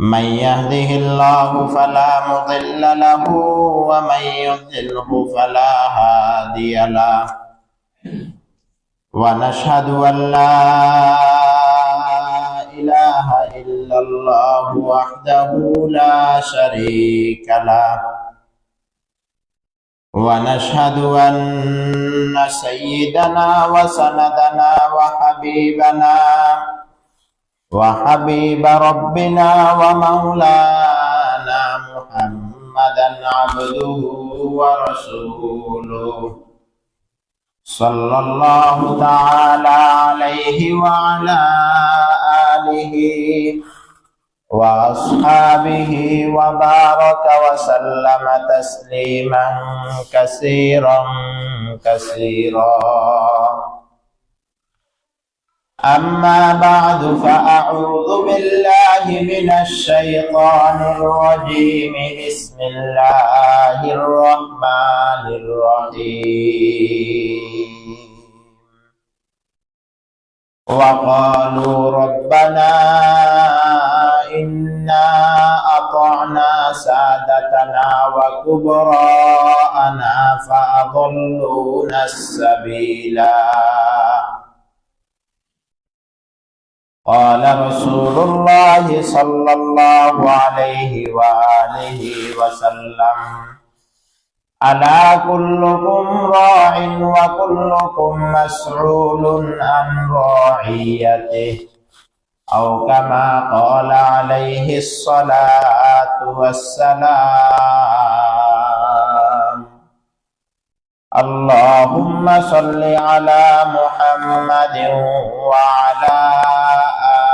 من يهده الله فلا مضل له ومن يضلله فلا هادي له. ونشهد أن لا إله إلا الله وحده لا شريك له. ونشهد أن سيدنا وسندنا وحبيبنا وحبيب ربنا ومولانا محمدا عبده ورسوله. صلى الله تعالى عليه وعلى آله وأصحابه وبارك وسلم تسليما كثيرا كثيرا. أما بعد فأعوذ بالله من الشيطان الرجيم. بسم الله الرحمن الرحيم. وقالوا ربنا إنا أطعنا سادتنا وكبراءنا فأضلونا السبيلا. قال رسول الله صلى الله عليه وآله وسلم ألا كلكم راع وكلكم مسؤول عن راعيته أو كما قال عليه الصلاة والسلام اللهم صل على محمد وعلى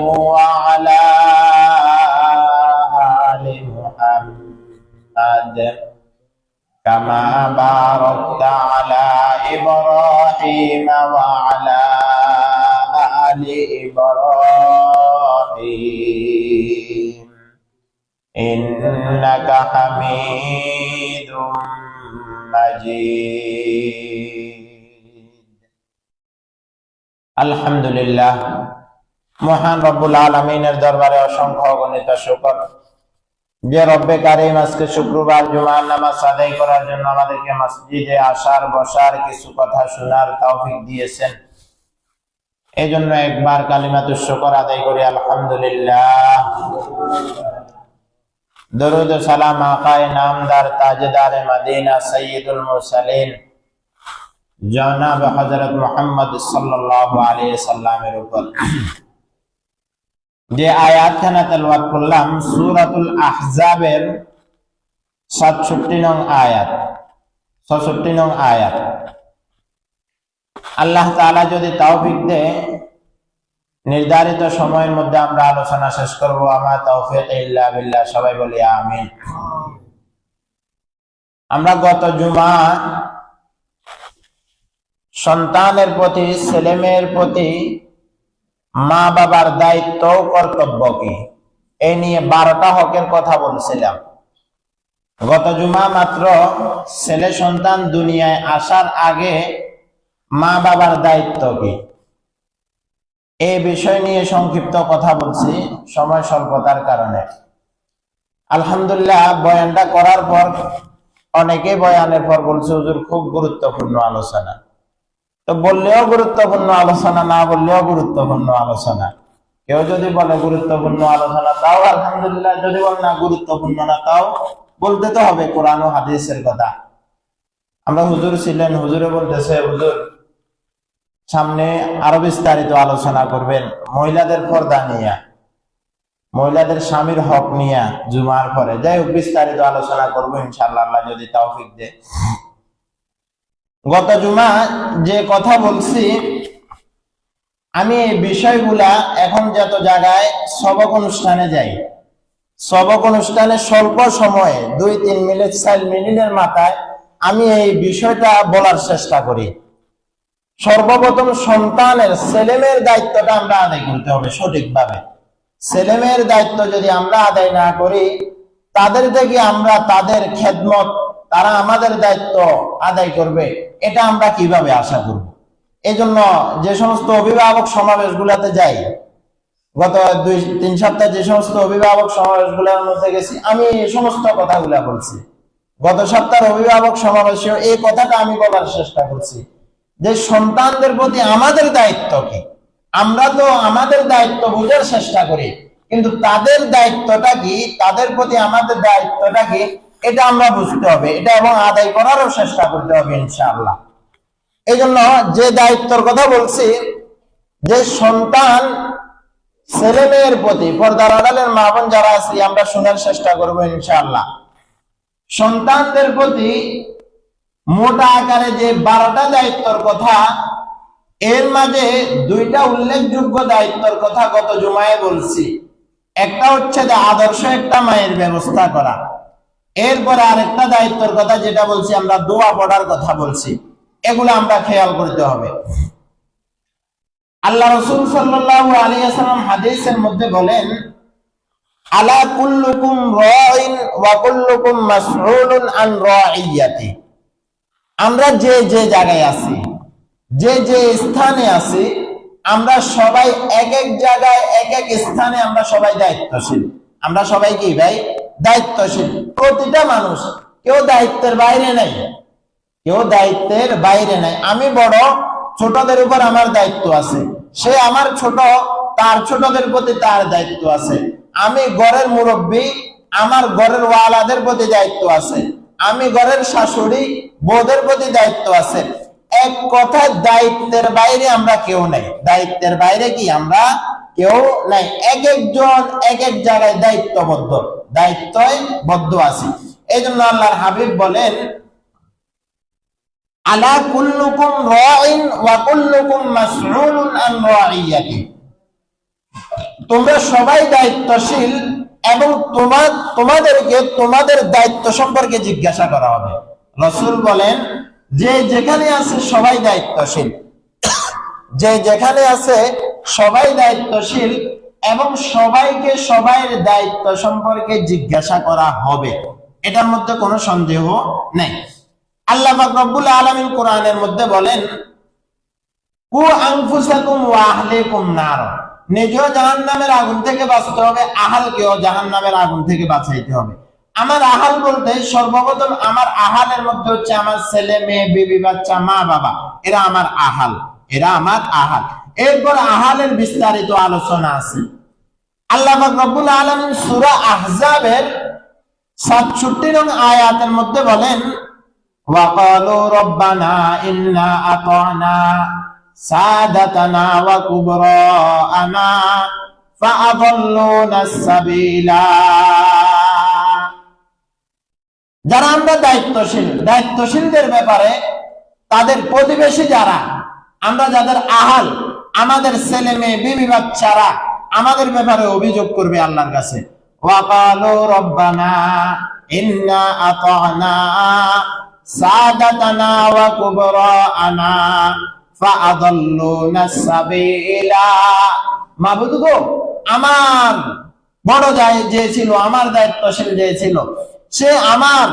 وعلى آل محمد كما باركت على إبراهيم وعلى آل إبراهيم إنك حميد مجيد الحمد لله মহান রব্বুল আলমিনের দরবারে অসংখ্য অগণিত শুকর। যে রব্বে কারিম আজকে শুক্রবার জুমার নামাজ আদায় করার জন্য আমাদেরকে মসজিদে আসার, বসার কিছু কথা শোনার তৌফিক দিয়েছেন। এই জন্য একবার কালিমাতুর শুকর আদায় করি, আলহামদুলিল্লাহ। দরুদ সালাম আকায় নামদার তাজদার মদিনা সৈয়দুল মুরসালিন, জনাব হযরত মুহাম্মদ সাল্লামের উপর। যে তেলাওয়াত করলাম, সূরাতুল আহজাবের 67 নং আয়াত 66 নং আয়াত। আল্লাহ তাআলা যদি তৌফিক দেয়, নির্ধারিত সময়ের মধ্যে আমরা আলোচনা শেষ করব। আমার তৌফিক ইল্লা বিল্লাহ, সবাই বলি আমিন। আমরা গত জুমা সন্তানের প্রতি ছেলে মেয়ের প্রতি মা বাবার দায়িত্ব কর্তব্য কি? এই নিয়ে বারোটা হকের কথা বলছিলাম। গত জুমা মাত্র ছেলে সন্তান দুনিয়ায় আসার আগে মা বাবার দায়িত্ব কি? এই বিষয় নিয়ে সংক্ষিপ্ত কথা বলছি সময় স্বল্পতার কারণে। আলহামদুলিল্লাহ, বয়ানটা করার পর অনেকে বয়ানের পর বলছে, হুজুর, খুব গুরুত্বপূর্ণ আলোচনা। তো বললেও গুরুত্বপূর্ণ আলোচনা, না বললেও গুরুত্বপূর্ণ আলোচনা। কেউ যদি বলে গুরুত্বপূর্ণ আলোচনা, তাও আলহামদুলিল্লাহ, যদি বল না গুরুত্বপূর্ণ না, তাও বলতে তো হবে কোরআন ও হাদিসের কথা। আমরা হুজুর ছিলেন, হুজুরে বলতেছে, হুজুর, সামনে আরও বিস্তারিত আলোচনা করবেন। মহিলাদের পর্দা নিয়ে, মহিলাদের স্বামীর হক নিয়ে জুমার পরে। যাই হোক, বিস্তারিত আলোচনা করব ইনশাল্লাহ যদি তৌফিক দে গত জুমা যে কথা বলছি, আমি এই বিষয়গুলা এখন যত জায়গায় সবক অনুষ্ঠানে যাই। সবক অনুষ্ঠানে স্বল্প সময়ে দুই তিন মিনিট, চার মিনিটের মাথায় আমি এই বিষয়টা বলার চেষ্টা করি। সর্বপ্রথম সন্তানের ছেলেমেয়ের দায়িত্বটা আমরা আদায় করতে হবে সঠিকভাবে। ছেলেমেয়ের দায়িত্ব যদি আমরা আদায় না করি তাদের থেকে আমরা তাদের খেদমত তারা আমাদের দায়িত্ব আদায় করবে, এটা আমরা কীভাবে আশা করব? এই জন্য যে সমস্ত অভিভাবক সমাবেশগুলোতে যাই, গত দুই, তিন সপ্তাহ যে সমস্ত অভিভাবক সমাবেশগুলোর মধ্যে গেছি, আমি এই সমস্ত কথাগুলা বলছি। গত সপ্তাহের অভিভাবক সমাবেশেও এই কথাটা আমি বলার চেষ্টা করছি। যে সন্তানদের প্রতি আমাদের দায়িত্ব কি? আমরা তো আমাদের দায়িত্ব বোঝার চেষ্টা করি, কিন্তু তাদের দায়িত্বটা কি? তাদের প্রতি আমাদের দায়িত্বটা কি? এটা আমরা বুঝতে হবে, এটা এবং আদায় করারও চেষ্টা করতে হবে ইনশাআল্লাহ। এই জন্য যে দায়িত্বর কথা বলছি, যে সন্তান ছেলে মেয়ের প্রতি পর্দার আড়ালের মা বোন যারা আছি, আমরা শোনার চেষ্টা করব ইনশাআল্লাহ। সন্তানদের প্রতি মোটা আকারে যে বারোটা দায়িত্বর কথা, এর মাঝে দুইটা উল্লেখযোগ্য দায়িত্বর কথা গত জুমায় বলছি। একটা হচ্ছে যে আদর্শ, একটা মায়ের ব্যবস্থা করা। এরপরে আরেকটা দায়িত্বর কথা যেটা বলছি, আমরা দোয়া পড়ার কথা বলছি। এগুলো আমরা খেয়াল করতে হবে। আল্লাহ রসুল সাল্লাহ আলী আসালাম হাদিসের মধ্যে বলেন, আলা কুল্লুকুম রাইন আন রাইয়াতি। আমরা যে যে জায়গায় আছি, যে যে স্থানে আছি, আমরা সবাই এক এক জায়গায় এক এক স্থানে আমরা সবাই দায়িত্বশীল। আমরা সবাই কি ভাই? দায়িত্বশীল। প্রতিটা মানুষ কেউ দায়িত্বের বাইরে নাই। কেউ দায়িত্বের বাইরে নাই। আমি বড়, ছোটদের উপর আমার দায়িত্ব আছে। সে আমার ছোট, তার ছোটদের প্রতি তার দায়িত্ব আছে। আমি ঘরের মুরব্বী, আমার ঘরের ওয়ালাদের প্রতি দায়িত্ব আছে। আমি ঘরের শাশুড়ি বোধের প্রতি দায়িত্ব আছে। এক কথায় দায়িত্বের বাইরে আমরা কেউ নাই। দায়িত্বের বাইরে কি আমরা কেউ নাই। এক একজন এক এক জায়গায় দায়িত্ববদ্ধ। দায়িত্বয় বদ্ধ আছি এই জন্য আল্লাহর হাবিব বলেন, আলা কুল্লুকুম রাইন ওয়া কুল্লুকুম মাসউলুন আন রাইয়াতি। তোমরা সবাই দায়িত্বশীল এবং তোমার, তোমাদেরকে তোমাদের দায়িত্ব সম্পর্কে জিজ্ঞাসা করা হবে। রসুল বলেন, যে যেখানে আছে সবাই দায়িত্বশীল। যে যেখানে আছে সবাই দায়িত্বশীল এবং সবাইকে সবাইয়ের দায়িত্ব সম্পর্কে জিজ্ঞাসা করা হবে। এটার মধ্যে কোনো সন্দেহ নেই। আল্লাহ রব্বুল আলমিন কোরআনের মধ্যে বলেন, কু নার। আগুন থেকে বাঁচতে হবে, আহালকেও জাহান আগুন থেকে বাঁচাইতে হবে। আমার আহাল বলতে সর্বপ্রথম আমার আহালের মধ্যে হচ্ছে আমার ছেলে, মেয়ে, বিবি, বাচ্চা, মা, বাবা। এরা আমার আহাল, এরা আমার আহাল। এরপর আহালের বিস্তারিত আলোচনা আছে আল্লাহ রব্বুল আলমিন সুরা আহজাবের সাতষট্টি রং আয়াতের মধ্যে বলেন وقالوا ربنا إنا أطعنا سادتنا وكبراءنا فأضلونا السبيلا যারা আমরা দায়িত্বশীল দায়িত্বশীলদের ব্যাপারে তাদের প্রতিবেশী যারা আমরা যাদের আহাল আমাদের ছেলে মেয়ে, বিবি বাচ্চারা আমাদের ব্যাপারে অভিযোগ করবে আল্লাহর কাছে। গো, আমার বড় যায় যে ছিল, আমার দায়িত্বশীল যে ছিল, সে আমার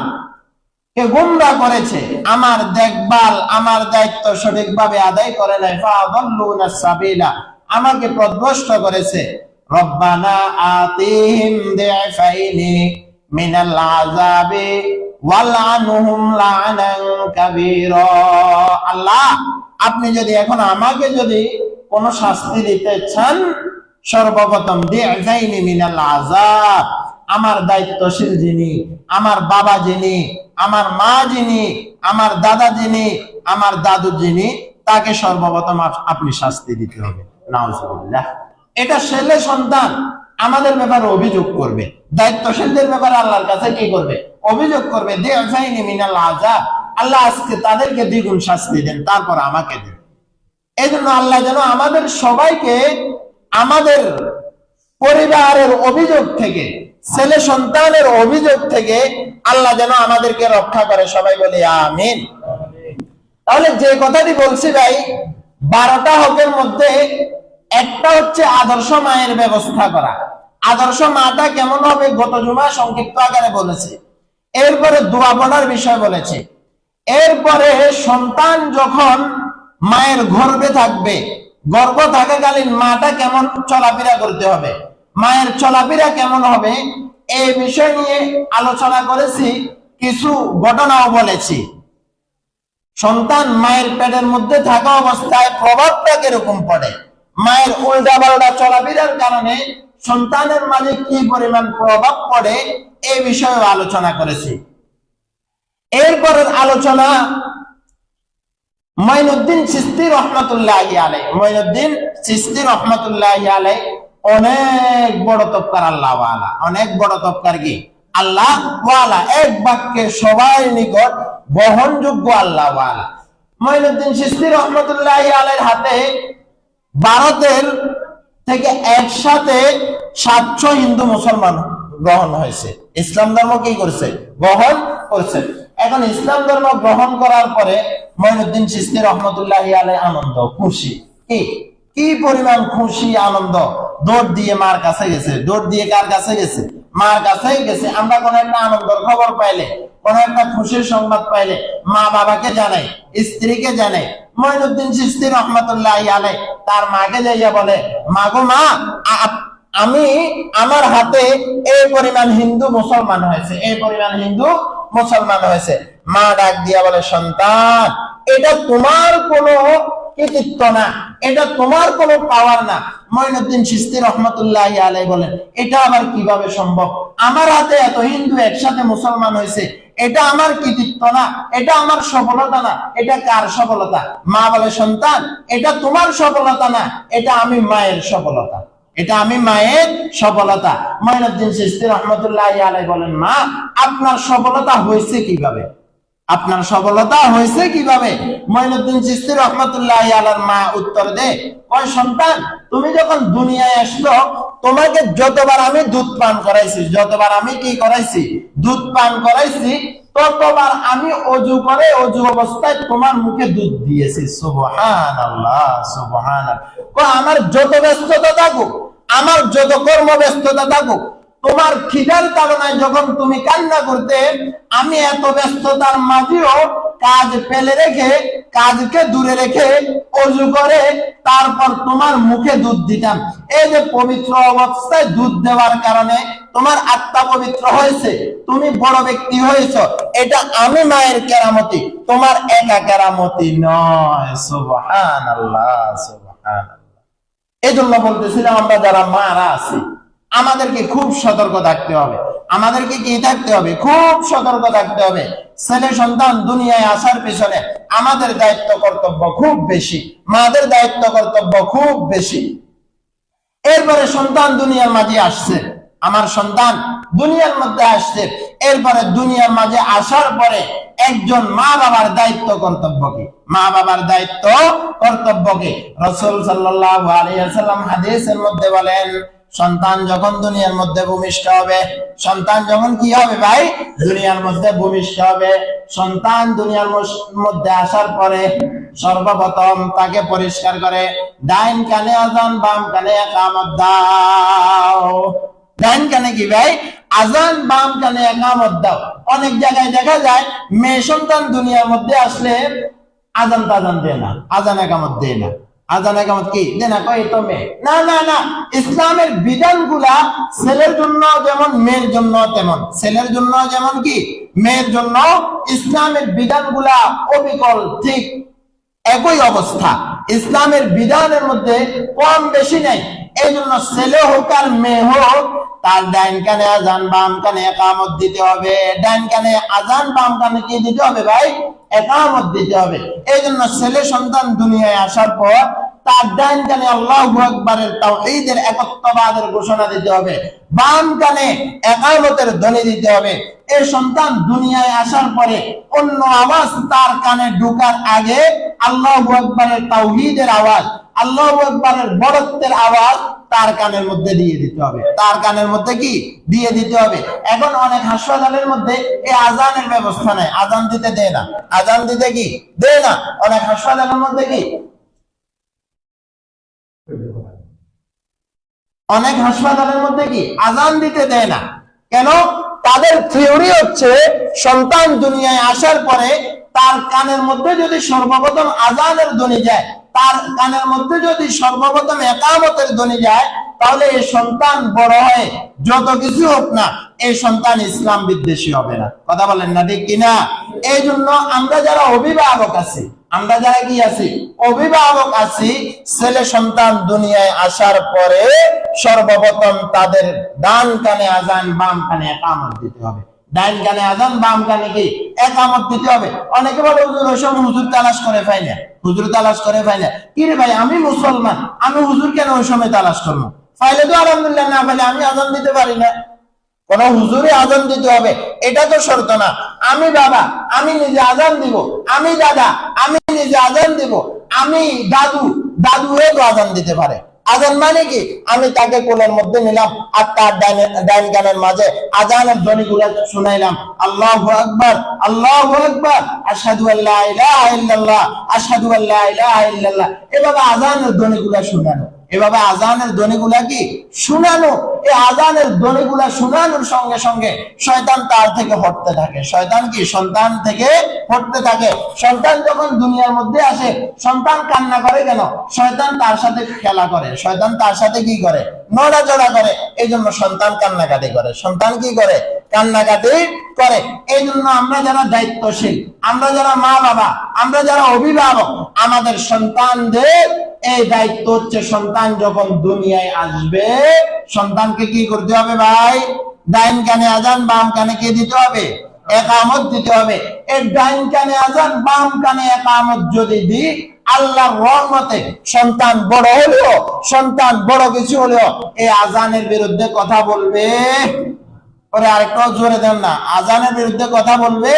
গুমরা করেছে? আমার দেখভাল, আমার দায়িত্ব আদায় করে নাই। আমাকে প্রদ্ভষ্ট করেছে। আল্লাহ, আপনি যদি এখন আমাকে যদি কোন শাস্তি দিতে চান, সর্বপ্রথম দিফাইনি মিনাল আযাব। আমার দায়িত্বশীল যিনি, আমার বাবা যিনি, আমার মা যিনি, আমার দাদা যিনি, আমার দাদু যিনি, তাকে সর্বপ্রথম আপনি শাস্তি দিতে হবে। এটা ছেলে সন্তান আমাদের ব্যাপারে অভিযোগ করবে। দায়িত্বশীলদের ব্যাপারে আল্লাহর কাছে কি করবে? অভিযোগ করবে আল্লাহ আজকে তাদেরকে দ্বিগুণ শাস্তি দেন, তারপর আমাকে দেন। এই জন্য আল্লাহ যেন আমাদের সবাইকে আমাদের পরিবারের অভিযোগ থেকে ছেলে সন্তানের অভিযোগ থেকে আল্লাহ যেন আমাদেরকে রক্ষা করে। সবাই বলি, আমিন। তাহলে যে কথাটি বলছি ভাই, বারোটা হকের মধ্যে একটা হচ্ছে আদর্শ মায়ের ব্যবস্থা করা। আদর্শ মাটা কেমন হবে গত জুমা সংক্ষিপ্ত আকারে বলেছে। এরপরে দোয়া পড়ার বিষয় বলেছে। এরপরে সন্তান যখন মায়ের গর্ভে থাকবে, গর্ভ থাকাকালীন মাটা কেমন চলাফেরা করতে হবে? মায়ের চলাফেরা কেমন হবে এই বিষয় নিয়ে আলোচনা করেছি, কিছু ঘটনাও বলেছি। সন্তান মায়ের পেটের মধ্যে থাকা অবস্থায় প্রভাবটা কীরকম পড়ে? মায়ের উল্টা পাল্টা চলাফেরার কারণে সন্তানের মাঝে কি পরিমাণ প্রভাব পড়ে এই বিষয়ে আলোচনা করেছি। এরপরের আলোচনা মঈনুদ্দিন চিস্তি রহমতুল্লাহ আলাই মঈনুদ্দিন চিস্তি রহমতুল্লাহ আলাই অনেক বড় তপকার আল্লাহ অনেক বড় তপকার কি? আল্লাহ এক বাক্যে সবাই নিকট বহনযোগ্য আল্লাহ রহমতুল্লাহ আলাইর হাতে ভারতের থেকে একসাথে সাতশো হিন্দু মুসলমান গ্রহণ হয়েছে। ইসলাম ধর্ম কি করছে? গ্রহণ করছে। এখন ইসলাম ধর্ম গ্রহণ করার পরে মঈনুদ্দিন চিস্তি রহমতুল্লাহ আলাই আনন্দ, খুশি। কি পরিমাণ খুশি, আনন্দ? দৌড় দিয়ে মার কাছে গেছে। দৌড় দিয়ে কার কাছে গেছে? মার কাছেই গেছে। আমরা কোন একটা আনন্দের খবর পাইলে, কোন একটা খুশির সংবাদ পাইলে, মা বাবাকে জানাই, স্ত্রীকে জানাই মঈনুদ্দিন চিস্তি রহমতুল্লাহ আলাই তার মাকে যাইয়া বলে, মা গো মা আমি, আমার হাতে এই পরিমাণ হিন্দু মুসলমান হয়েছে, এই পরিমাণ হিন্দু মুসলমান হয়েছে। মা ডাক দিয়া বলে, সন্তান, এটা তোমার কোনো কৃতিত্ব না। এটা তোমার কোনো পাওয়ার না। মঈনুদ্দিন চিস্তি রহমতুল্লাহ আলাই বলেন, এটা আবার কীভাবে সম্ভব? আমার হাতে এত হিন্দু একসাথে মুসলমান হয়েছে, এটা আমার কৃতিত্ব না, এটা আমার সফলতা না, এটা কার সফলতা? মা বলে, সন্তান, এটা তোমার সফলতা না, এটা আমি মায়ের সফলতা। এটা আমি মায়ের সফলতা। মঈনুদ্দিন চিস্তি রহমতুল্লাহ আলাই বলেন, মা, আপনার সফলতা হয়েছে কীভাবে? আপনার সফলতা হয়েছে কীভাবে? মঈনুদ্দিন চিস্তি রহমতুল্লাহ আলার মা উত্তর দে সন্তান, তুমি যখন দুনিয়ায় আসলো, তোমাকে যতবার আমি দুধ পান করাইছি, যতবার আমি কি করাইছি, দুধ পান করাইছি, ততবার আমি অজু করে অজু অবস্থায় তোমার মুখে দুধ দিয়েছি। সুবহান আল্লাহ সুবহান আমার যত ব্যস্ততা থাকুক, আমার যত কর্ম ব্যস্ততা থাকুক তোমার খিদার তাড়নায় যখন তুমি কান্না করতে, আমি এত ব্যস্ততার মাঝেও কাজ ফেলে রেখে, কাজকে দূরে রেখে অজু করে, তারপর তোমার মুখে দুধ দিতাম। এই যে পবিত্র অবস্থায় দুধ দেওয়ার কারণে তোমার আত্মা পবিত্র হয়েছে, তুমি বড় ব্যক্তি হয়েছ, এটা আমি মায়ের কেরামতি, তোমার একা কেরামতি নয়। সুবহান আল্লাহ সুবহান এই জন্য বলতেছিলাম আমরা যারা মারা আছি আমাদেরকে খুব সতর্ক থাকতে হবে। আমাদেরকে কি থাকতে হবে? খুব সতর্ক থাকতে হবে। ছেলে সন্তান দুনিয়ায় আসার পিছনে আমাদের দায়িত্ব কর্তব্য খুব বেশি। মাদের দায়িত্ব কর্তব্য খুব বেশি। এরপরে সন্তান দুনিয়ার মাঝে আসছে। আমার সন্তান দুনিয়ার মধ্যে আসছে। এরপরে দুনিয়ার মাঝে আসার পরে একজন মা বাবার দায়িত্ব কর্তব্য কি? মা বাবার দায়িত্ব কর্তব্য কি? রসুল সাল্লাল্লাহু আলাইহি ওয়াসাল্লাম হাদিসের মধ্যে বলেন সন্তান যখন দুনিয়ার মধ্যে ভূমিষ্ঠ হবে, সন্তান যখন কি হবে ভাই? দুনিয়ার মধ্যে ভূমিষ্ঠ হবে। সন্তান দুনিয়ার মধ্যে আসার পরে সর্বপ্রথম তাকে পরিষ্কার করে, ডাইন কানে আজান, বাম কানে একামত দাও। ডাইন কানে কি ভাই? আজান, বাম কানে একামত দাও। অনেক জায়গায় দেখা যায়, মেয়ে সন্তান দুনিয়ার মধ্যে আসলে আজান তাজান দেয় না, আজান একামত দেয় না। কি? যে না, কয় তো মেয়ে। না না না, ইসলামের বিধানগুলা ছেলের জন্য যেমন, মেয়ের জন্য তেমন। ছেলের জন্য যেমন কি? মেয়ের জন্য ইসলামের বিধানগুলা অবিকল, ঠিক একই অবস্থা। ইসলামের বিধানের মধ্যে কম বেশি নাই। এই জন্য ছেলে হোক আর মেয়ে হোক, তার ডাইন কানে আজান, বাম কানে একামত দিতে হবে। ডাইন কানে আজান, বাম কানে কি দিতে হবে ভাই? একামত দিতে হবে। এই জন্য ছেলে সন্তান দুনিয়ায় আসার পর ঘোষণা দিতে হবে। বাম কানে একামতের দিতে হবে। এই সন্তান দুনিয়ায় আসার পরে অন্য আওয়াজ তার কানে ঢুকার আগে আল্লাহ আওয়াজ আল্লাহ আকবরের বড়ত্বের আওয়াজ তার কানের মধ্যে দিয়ে দিতে হবে। তার কানের মধ্যে কি? দিয়ে দিতে হবে। এখন অনেক হাসপাতালের মধ্যে এই আজানের ব্যবস্থা নাই। আজান দিতে দেয় না। আজান দিতে কি? দেয় না। অনেক হাসপাতালের মধ্যে কি? অনেক হাসপাতালের মধ্যে কি? আজান দিতে দেয় না। কেন? তাদের থিওরি হচ্ছে, সন্তান দুনিয়ায় আসার পরে তার কানের মধ্যে যদি সর্বপ্রথম আজানের ধ্বনি যায় তার কানের মধ্যে যদি সর্বপ্রথম একামতের ধ্বনি যায়, তাহলে এই সন্তান বড় হয়ে। যত কিছু হোক না, এই সন্তান ইসলাম বিদ্বেষী হবে না। কথা বলেন না ঠিক কিনা? এই জন্য আমরা যারা অভিভাবক আছি, আমরা যারা কি আছি? অভিভাবক আছি, ছেলে সন্তান দুনিয়ায় আসার পরে সর্বপ্রথম তাদের ডান কানে আজান, বাম কানে একামত দিতে হবে। ডাইন কানে আজান, বাম কানে কি? একামত দিতে হবে। অনেকে বলে, হুজুর ওইসব হুজুর তালাশ করে পাই না। হুজুর তালাশ করে পাই না। কি রে ভাই, আমি মুসলমান, আমি হুজুর কেন ওই সময় তালাশ করব? ফাইলে তো আলহামদুলিল্লাহ না পাইলে আমি আজান দিতে পারি না। কোন হুজুরে আজান দিতে হবে। এটা তো শর্ত না। আমি বাবা, আমি নিজে আজান দিব। আমি দাদা, আমি নিজে আজান দিব। আমি দাদু দাদু হয়ে তো আজান দিতে পারে। আজান মানে কি? আমি তাকে কোলের মধ্যে নিলাম আর তার ডাইন গানের মাঝে আজানের ধ্বনি গুলা শুনাইলাম। আল্লাহ আকবর আল্লাহ আকবর। আসাদু আল্লাহ আসাদু আল্লাহ এভাবে আজানের ধ্বনি গুলা শুনানো। এভাবে আজানের ধ্বনিগুলা কি শুনানো? এই আজানের ধ্বনিগুলা শোনানোর সঙ্গে সঙ্গে শয়তান তার থেকে হটতে থাকে। শয়তান কি? সন্তান থেকে হটতে থাকে। সন্তান যখন দুনিয়ার মধ্যে আসে, সন্তান কান্না করে কেন? শয়তান তার সাথে খেলা করে। শয়তান তার সাথে কি করে? নড়াচড়া করে। এই জন্য সন্তান কান্নাকাটি করে। সন্তান কি করে? কান্নাকাটি করে। এই জন্য আমরা যারা দায়িত্বশীল, আমরা যারা মা বাবা আমরা যারা অভিভাবক, আমাদের সন্তানদের এই দায়িত্ব হচ্ছে সন্তান যখন দুনিয়ায় আসবে, সন্তানকে কি করতে হবে ভাই? ডাইন কানে আজান, বাম কানে কে দিতে হবে? একামত দিতে হবে। এই ডাইন কানে আজান, বাম কানে একামত যদি দি আল্লাহর রহমতে সন্তান বড় হলেও, সন্তান বড় কিছু হলেও এই আজানের বিরুদ্ধে কথা বলবে। পরে আরেকটাও জোরে দেন না। আজানের বিরুদ্ধে কথা বলবে?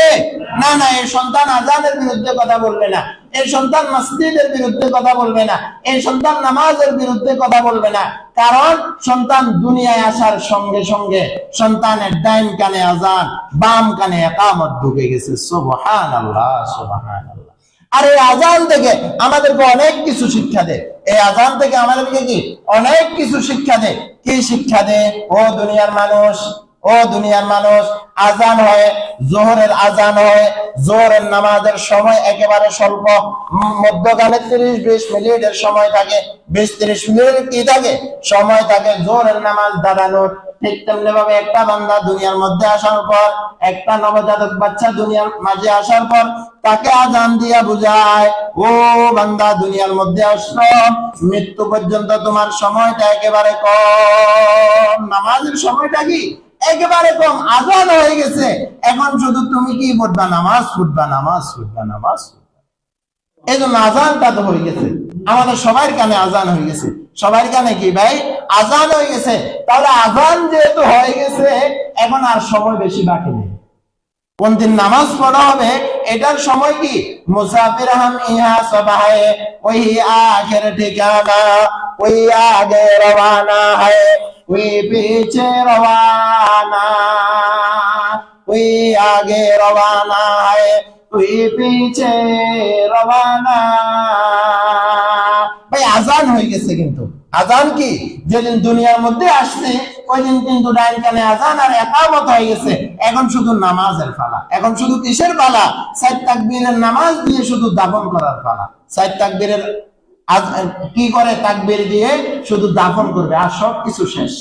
না না, এই সন্তান আজানের বিরুদ্ধে কথা বলবে না। এই সন্তান মসজিদের বিরুদ্ধে কথা বলবে না। এই সন্তান নামাজের বিরুদ্ধে কথা বলবে না। কারণ সন্তান দুনিয়ায় আসার সঙ্গে সঙ্গে সন্তানের ডাইন কানে আজান, বাম কানে একামত ঢুকে গেছে। সুবহান আল্লাহ সুবহান আর এই আজান থেকে আমাদেরকে অনেক কিছু শিক্ষা দেয় এই আজান থেকে আমাদেরকে কি? অনেক কিছু শিক্ষা দেয় কি শিক্ষা দেয় ও দুনিয়ার মানুষ ও দুনিয়ার মানুষ, আজান হয়, জোহরের আজান হয়, জোহরের নামাজের সময় একেবারে স্বল্প মধ্যখানে তিরিশ, বিশ মিনিটের সময় থাকে, বিশ, তিরিশ মিনিট কি থাকে? সময় থাকে জোহরের নামাজ দাঁড়ানোর। ঠিক তেমনি ভাবে একটা বান্দা দুনিয়ার মধ্যে আসার পর, একটা নবজাতক বাচ্চা দুনিয়ার মাঝে আসার পর, তাকে আজান দিয়া বুঝায়, ও বান্দা, দুনিয়ার মধ্যে আসলো মৃত্যু পর্যন্ত তোমার সময়টা একেবারে কম। নামাজের সময়টা কি? একেবারে কম আজান হয়ে গেছে। এখন শুধু তুমি কি পড়বা নামাজ পড়বা নামাজ পড়বা নামাজ এই জন্য আজানটা তো হয়ে গেছে। আমাদের সবার কানে আজান হয়ে গেছে। সবার কানে কি ভাই? আজান হয়ে গেছে। তাহলে আজান যেহেতু হয়ে গেছে, এখন আর সময় বেশি বাকি নেই। কোন দিন নামাজ পড়া হবে, এটার সময় কি? মুসাফির হাম ইহা সবাই ওই আখের ঠিকানা, ওই আগে রওয়ানা है कोई पीछे रवाना कोई आगे रवाना है कोई पीछे रवाना ভাই আজান হয়ে গেছে কিন্তু আজান কি যেদিন দুনিয়ার মধ্যে আসছে ওই দিন কিন্তু ডাইন কানে আজান আর একামত হয়ে গেছে এখন শুধু নামাজের পালা এখন শুধু কিসের পালা সাইদ তাকবীরের নামাজ দিয়ে শুধু দাফন করার পালা সাইদ তাকবীরের আজ- কি করে তাকবীর দিয়ে শুধু দাফন করবে? আর সব কিছু শেষ।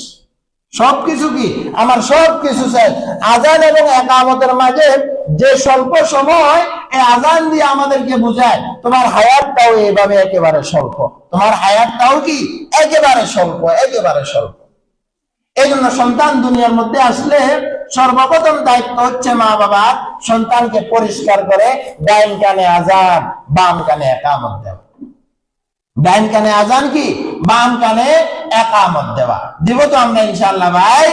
সবকিছু কি? আমার সবকিছু শেষ। আজান এবং একামতের মাঝে যে স্বল্প সময়, এই আজান দিয়ে আমাদেরকে বোঝায়, তোমার হায়াতটাও এভাবে একেবারে স্বল্প। তোমার হায়াতটাও কি? একেবারে স্বল্প একেবারে স্বল্প। এই জন্য সন্তান দুনিয়ার মধ্যে আসলে সর্বপ্রথম দায়িত্ব হচ্ছে মা বাবার সন্তানকে পরিষ্কার করে ডাইন কানে আজান, বাম কানে একামত দেওয়া। ডাইন কানে আজান কি? বাম কানে একামত দেওয়া। দিব তো আমরা ইনশাল্লাহ ভাই।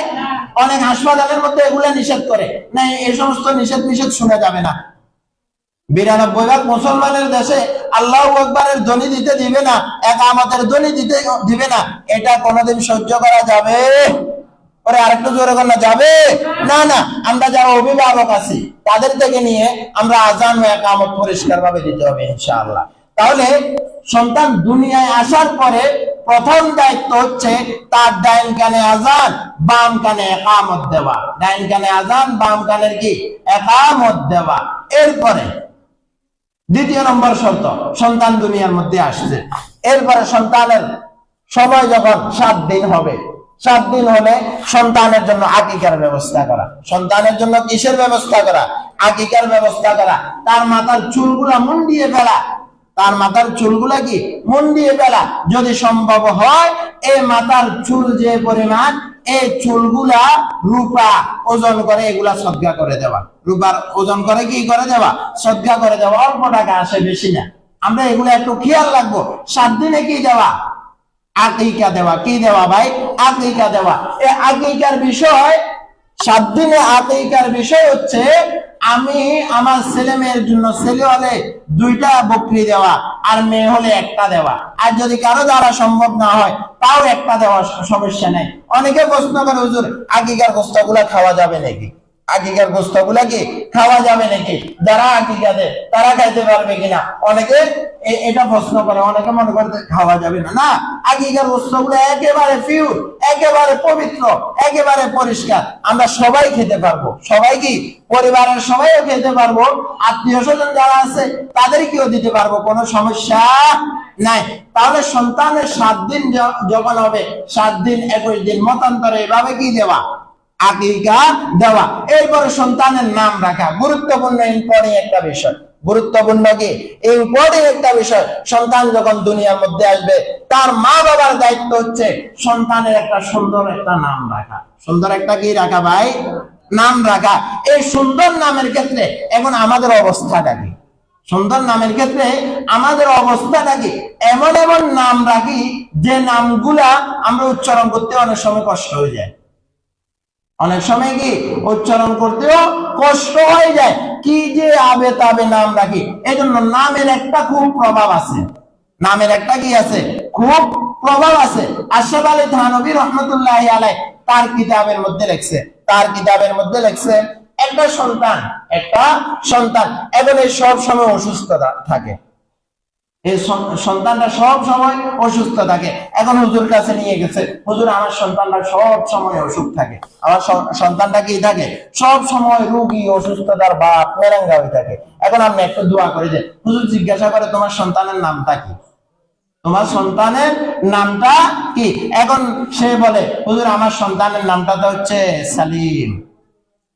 অনেক হাসপাতালের মধ্যে এগুলা নিষেধ করে। না এই সমস্ত নিষেধ নিষেধ শোনা যাবে না। বিরানব্বই ভাগ মুসলমানের দেশে আল্লাহ আকবরের ধ্বনি দিতে দিবে না এক আমাদের ধ্বনি দিতে দিবে না। এটা কোনোদিন সহ্য করা যাবে? পরে আরেকটু জোরে করা যাবে? না না, আমরা যারা অভিভাবক আছি, তাদের থেকে নিয়ে আমরা আজান ও একামত পরিষ্কার ভাবে দিতে হবে ইনশাআল্লাহ। তাহলে সন্তান দুনিয়ায় আসার পরে প্রথম দায়িত্ব হচ্ছে তার ডাইন কানে আজান বাম কানে একামত দেওয়া। ডাইন কানে আজান বাম কানের কি? একামত দেওয়া। এরপরে দ্বিতীয় নম্বর শর্ত, সন্তান দুনিয়ার মধ্যে আসছে। এরপরে সন্তানের সময় যখন সাত দিন হবে, সাত দিন হলে সন্তানের জন্য আকিকার ব্যবস্থা করা। সন্তানের জন্য কিসের ব্যবস্থা করা? আকিকার ব্যবস্থা করা। তার মাথার চুলগুলা মুন্ডিয়ে ফেলা। তার মাথার চুলগুলা কি মন দিয়ে ফেলা? যদি সম্ভব হয় এই মাথার চুল যে পরিমাণ এই চুলগুলা রূপা ওজন করে এগুলা সদ্গা করে দেওয়া। রূপার ওজন করে কি করে দেওয়া? সদ্গা করে দেওয়া। অল্প টাকা আসে বেশি না। আমরা এগুলো একটু খেয়াল রাখব। সাত দিনে কি দেওয়া? আকিকা দেওয়া। কি দেওয়া ভাই? আকিকা দেওয়া। এই আকিকার বিষয় সাত দিনে আতেইকার বিষয় হচ্ছে, আমি আমার ছেলে মেয়ের জন্য ছেলে হলে দুইটা বকরি দেওয়া আর মেয়ে হলে একটা দেওয়া। আর যদি কারও দ্বারা সম্ভব না হয়, তাও একটা দেওয়া সমস্যা নেই। অনেকে প্রশ্ন করে, হুজুর আকিকার গোস্তাগুলা খাওয়া যাবে নাকি? আকিকার গোস্তাগুলা কি খাওয়া যাবে নাকি? যারা আকিকা দেয়, তারা খাইতে পারবে কিনা? অনেকে এটা প্রশ্ন করে, অনেকে মনে করে যে খাওয়া যাবে না। না আগিকার বস্তুগুলো একেবারে পিওর একেবারে পবিত্র, একেবারে পরিষ্কার। আমরা সবাই খেতে পারব। সবাই কি? পরিবারের সবাইও খেতে পারব। আত্মীয় স্বজন যারা আছে, তাদেরকেও দিতে পারব। কোনো সমস্যা নাই। তাহলে সন্তানের সাত দিন যখন হবে। সাত দিন, একুশ দিন, মতান্তরে এভাবে কি দেওয়া? আকিকা দেওয়া। এরপরে সন্তানের নাম রাখা। গুরুত্বপূর্ণ ইম্পর্টেন্ট একটা বিষয়। গুরুত্বপূর্ণ কি? ইম্পর্টেন্ট একটা বিষয়। সন্তান যখন দুনিয়ার মধ্যে আসবে, তার মা বাবার দায়িত্ব হচ্ছে সন্তানের একটা সুন্দর একটা নাম রাখা। সুন্দর একটা কি রাখা ভাই? নাম রাখা। এই সুন্দর নামের ক্ষেত্রে এখন আমাদের অবস্থাটা কি? সুন্দর নামের ক্ষেত্রে আমাদের অবস্থাটা কি? এমন এমন নাম রাখি, যে নামগুলা আমরা উচ্চারণ করতে অনেক সময় কষ্ট হয়ে যায়। অনেক সময় কি উচ্চারণ করতেও কষ্ট হয়ে যায়। কি যে আবে তাবে নাম রাখি। এই জন্য নামের একটা খুব প্রভাব আছে। নামের একটা কি আছে? খুব প্রভাব আছে। আশরাফ আলী থানবী রহমতুল্লাহ আলাই তার কিতাবের মধ্যে লেখছে। তার কিতাবের মধ্যে লেখছে, একটা সন্তান একটা সন্তান। এখন এই সব সময় অসুস্থ থাকে। এই সন- সন্তানটা সব সময় অসুস্থ থাকে। এখন হুজুর কাছে নিয়ে গেছে, হুজুর, আমার সন্তানটা সব সময় অসুখ থাকে। আমার সন্তানটা কি থাকে? সব সময় রোগী, অসুস্থতার বাপ, মেরাঙ্গা হয়ে থাকে। এখন আপনি একটু দোয়া করে যে হুজুর, জিজ্ঞাসা করে তোমার সন্তানের নামটা কি? তোমার সন্তানের নামটা কি? এখন সে বলে, হুজুর, আমার সন্তানের নামটা তো হচ্ছে সালিম।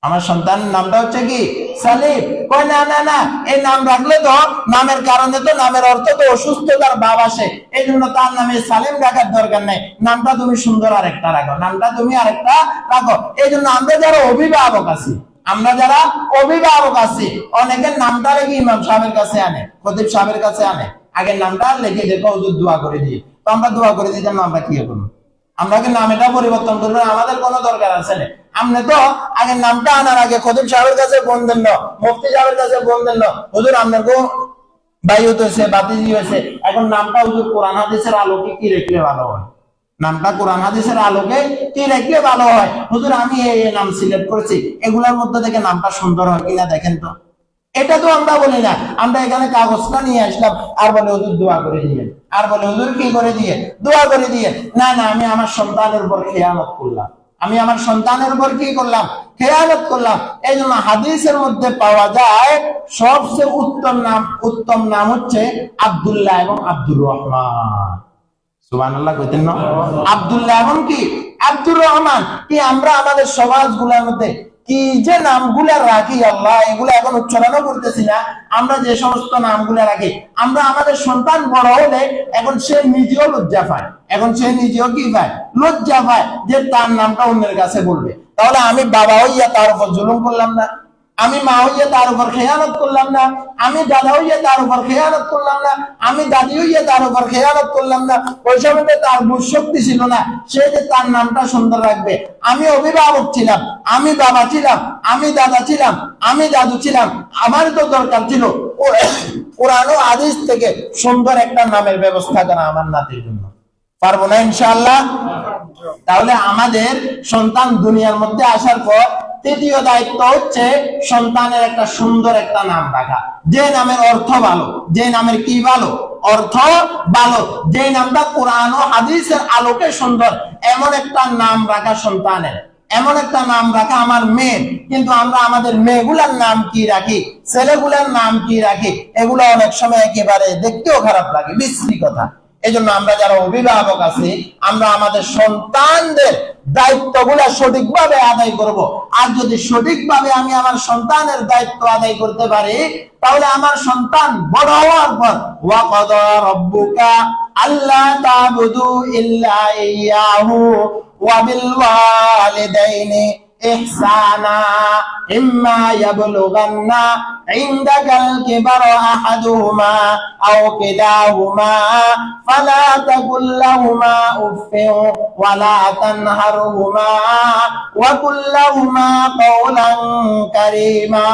আমার সন্তানের নামটা হচ্ছে কি? সালিম। কয়, না না না, এই নাম রাখলে তো নামের কারণে তো, নামের অর্থ তো অসুস্থতার ভাব আসে। এই জন্য তার নামে সালিম রাখার দরকার নেই। নামটা তুমি সুন্দর আরেকটা রাখো। নামটা তুমি আরেকটা রাখো। এই জন্য আমরা যারা অভিভাবক আছি, আমরা যারা অভিভাবক আছি, অনেকের নামটা রেখে ইমাম সাহেবের কাছে আনে প্রদীপ সাহেবের কাছে আনে। আগের নামটা লিখে দেখো হুজুর দোয়া করে দিই তো আমরা দোয়া করে দিই দিতাম আমরা কি করব আমরা কি নাম এটা পরিবর্তন করব? আমাদের কোনো দরকার আছে না। আপনি তো আগে নামটা আনার আগে খতিব সাহেবের কাছে দেন না, মুফতি সাহেবের কাছে দেন না। হুজুর, আপনার গো ভাই হতেছে বাতিজি হয়েছে। এখন নামটা হুজুর কোরআন হাদিসের আলোকে কি রেখলে ভালো হয়? নামটা কোরআন হাদিসের আলোকে কি রেখলে ভালো হয়? হুজুর, আমি এই নাম সিলেক্ট করেছি। এগুলোর মধ্যে থেকে নামটা সুন্দর হয় কিনা দেখেন তো। এটা তো আমরা বলি না। আমরা এখানে কাগজটা নিয়ে আসলাম, আর বলে হুজুর দোয়া করে দিয়ে। আর বলে হুজুর কি করে দিয়ে? দোয়া করে দিয়ে। না না, আমি আমার সন্তানের উপর খেয়ানত করলাম। আমি আমার সন্তানের উপর কি করলাম? খেয়ালত করলাম। এই জন্য হাদিসের মধ্যে পাওয়া যায়, সবচেয়ে উত্তম নাম উত্তম নাম হচ্ছে আবদুল্লাহ এবং আব্দুর রহমান। সুবহানাল্লাহ, কইতেন আব্দুল্লাহ এবং কি? আব্দুর রহমান। কি আমরা আমাদের সমাজগুলোর মধ্যে কি যে নামগুলা রাখি আল্লাহ, এগুলো এখন উচ্চারণও করতেছি না। আমরা যে সমস্ত নামগুলা রাখি, আমরা আমাদের সন্তান বড় হলে এখন সে নিজেও লজ্জা পায়। এখন সে নিজেও কি পায়? লজ্জা পায় যে তার নামটা অন্যের কাছে বলবে। তাহলে আমি বাবা হইয়া তার উপর জুলুম করলাম না। আমি মা হইয়া তার উপর খেয়ানত করলাম না, আমি দাদা হইয়া তার উপর খেয়ানত করলাম না, আমি দাদি হইয়া তার উপর খেয়ানত করলাম না। ওই সময় তার বুঝ শক্তি ছিল না, সে যে তার নামটা সুন্দর রাখবে। আমি অভিভাবক ছিলাম, আমি বাবা ছিলাম, আমি দাদা ছিলাম, আমি দাদু ছিলাম, আমার তো দরকার ছিল। ও- কোরআন ও আদিস থেকে সুন্দর একটা নামের ব্যবস্থা করা আমার নাতির জন্য। পারব না ইনশাআল্লাহ? তাহলে আমাদের সন্তান দুনিয়ার মধ্যে আসার পর তৃতীয় দায়িত্ব হচ্ছে সন্তানের একটা সুন্দর একটা নাম রাখা। যে নামের অর্থ ভালো, যে নামের কি ভালো? অর্থ ভালো। যে নামটা কোরআন ও হাদিসের আলোকে সুন্দর, এমন একটা নাম রাখা সন্তানের। এমন একটা নাম রাখা আমার মেয়ে, কিন্তু আমরা আমাদের মেয়েগুলার নাম কি রাখি? ছেলেগুলার নাম কি রাখি? এগুলো অনেক সময় একেবারে দেখতেও খারাপ লাগে, বিশ্রী কথা। এই জন্য আমরা যারা অভিভাবক আছি, আমরা আমাদের সন্তানদের দায়িত্বগুলো সঠিকভাবে আদায় করব। আর যদি সঠিকভাবে আমি আমার সন্তানের দায়িত্ব আদায় করতে পারি, তাহলে আমার সন্তান বড় হওয়ার পর, ওয়াকাদা রব্বুকা আল্লাহ তাবুদু ইল্লা ইয়াহু ওয়া বিল ওয়ালিদাইনি। إحسانا إما يبلغن عندك الكبر أحدهما أو كلاهما فلا تقل لهما أف ولا تنهرهما وقل لهما قولا كريما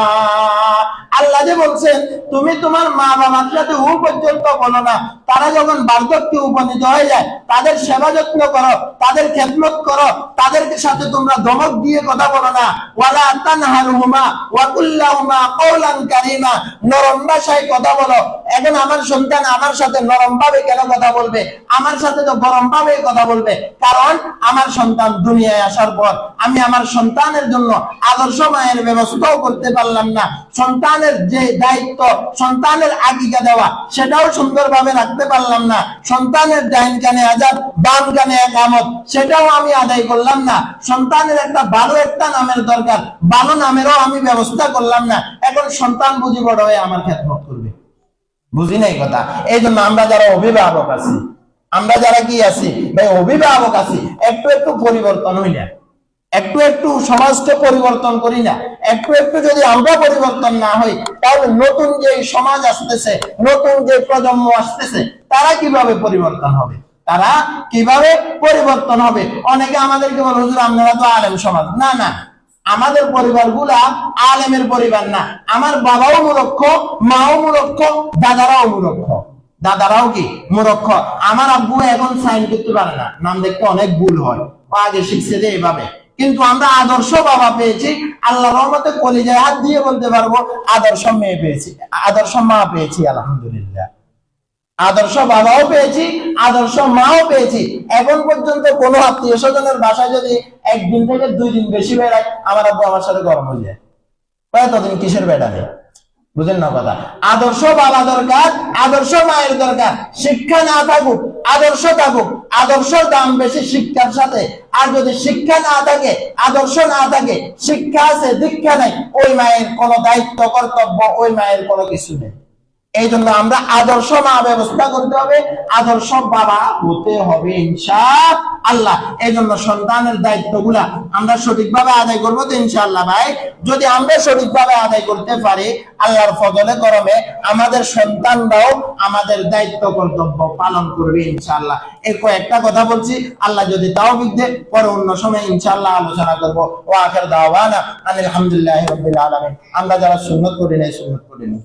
আল্লাহ যে বলছেন তুমি তোমার মা বাবার সাথে ও পর্যন্ত বলো না তারা যখন বার্ধক্যে উপনীত হয়ে যায় তাদের সেবা যত্ন করো তাদের খেদমত করো তাদের সাথে তোমরা ধমক দিয়ে কথা বলো না ওয়ালা তানহারুহুমা ওয়া কুল্লাহুমা কওলান কারীমা নরম ভাষায় কথা বলো এখন আমার সন্তান আমার সাথে নরম ভাবে কেন কথা বলবে আমার সাথে তো গরম ভাবে কথা বলবে কারণ আমার সন্তান দুনিয়ায় আসার পর আমি আমার সন্তানের জন্য আদর্শ মায়ের ব্যবস্থাও করতে পারলাম না। সন্তানের যে দায়িত্ব, সন্তানের আগিকা দেওয়া, সেটাও সুন্দরভাবে রাখতে পারলাম না। সন্তানের ডাইন কানে আজাদ, বাম কানে একামত, সেটাও আমি আদায় করলাম না। সন্তানের একটা ভালো একটা নামের দরকার, ভালো নামেরও আমি ব্যবস্থা করলাম না। এখন সন্তান বুঝি বড় হয়ে আমার খেদমত করবে। বুঝি নাই কথা? এই জন্য আমরা যারা অভিভাবক আছি আমরা যারা কি আছি, ভাই অভিভাবক আছি, একটু একটু পরিবর্তন হই না। একটু একটু সমাজকে পরিবর্তন করি না। একটু একটু যদি আমরা পরিবর্তন না হই, তাহলে নতুন যে সমাজ আসতেছে, নতুন যে প্রজন্ম আসতেছে, তারা কীভাবে পরিবর্তন হবে? তারা কীভাবে পরিবর্তন হবে? অনেকে আমাদেরকে বলে, হুজুর, আপনারা তো আলেম সমাজ। না না। আমাদের পরিবারগুলা আলেমের পরিবার না। আমার বাবাও মূর্খ মাও মূর্খ দাদারাও মূর্খ দাদারাও কি মূর্খ? আমার আব্বু এখন সাইন করতে পারে না। নাম দেখতে অনেক ভুল হয়। আগে শিখছে যে এভাবে। কিন্তু আমরা আদর্শ বাবা পেয়েছি। আল্লাহ রহমতে কলিজায় হাত দিয়ে বলতে পারব, আদর্শ মেয়ে পেয়েছি। আদর্শ মা পেয়েছি, আলহামদুলিল্লাহ। আদর্শ বাবাও পেয়েছি, আদর্শ মাও পেয়েছি। এখন পর্যন্ত কোন আত্মীয় স্বজনের বাসায় যদি একদিন থেকে দুই দিন বেশি বেড়ায়, আমার আব্বু আমার সাথে গরম হয়ে যায়। কতদিন কিসের বেড়া নেই বুঝেন না কথা? আদর্শ বাবা দরকার, আদর্শ মায়ের দরকার। শিক্ষা না থাকুক, আদর্শ থাকুক আদর্শ দাম বেশি শিক্ষার সাথে। আর যদি শিক্ষা না থাকে, আদর্শ না থাকে, শিক্ষা আছে, দীক্ষা নাই, ওই মায়ের কোনো দায়িত্ব, কর্তব্য, ওই মায়ের কোনো কিছু নেই। এই জন্য আমরা আদর্শ মা ব্যবস্থা করতে হবে, আদর্শ বাবা হতে হবে ইনশা আল্লাহ এই জন্য সন্তানের দায়িত্বগুলা আমরা সঠিকভাবে আদায় করব তো ইনশাআল্লাহ ভাই। যদি আমরা সঠিকভাবে আদায় করতে পারি, আল্লাহর ফজলে করমে আমাদের সন্তানরাও আমাদের দায়িত্ব কর্তব্য পালন করবে ইনশাআল্লাহ। এই কয়েকটা কথা বলছি, আল্লাহ যদি তাও বিদ্যে পরে অন্য সময় ইনশাআল্লাহ আলোচনা করব। ও আখের দাওয়ানা আলহামদুলিল্লাহ রবিল আমরা যারা সুন্নত করি নাই, সুন্নত করি নাই।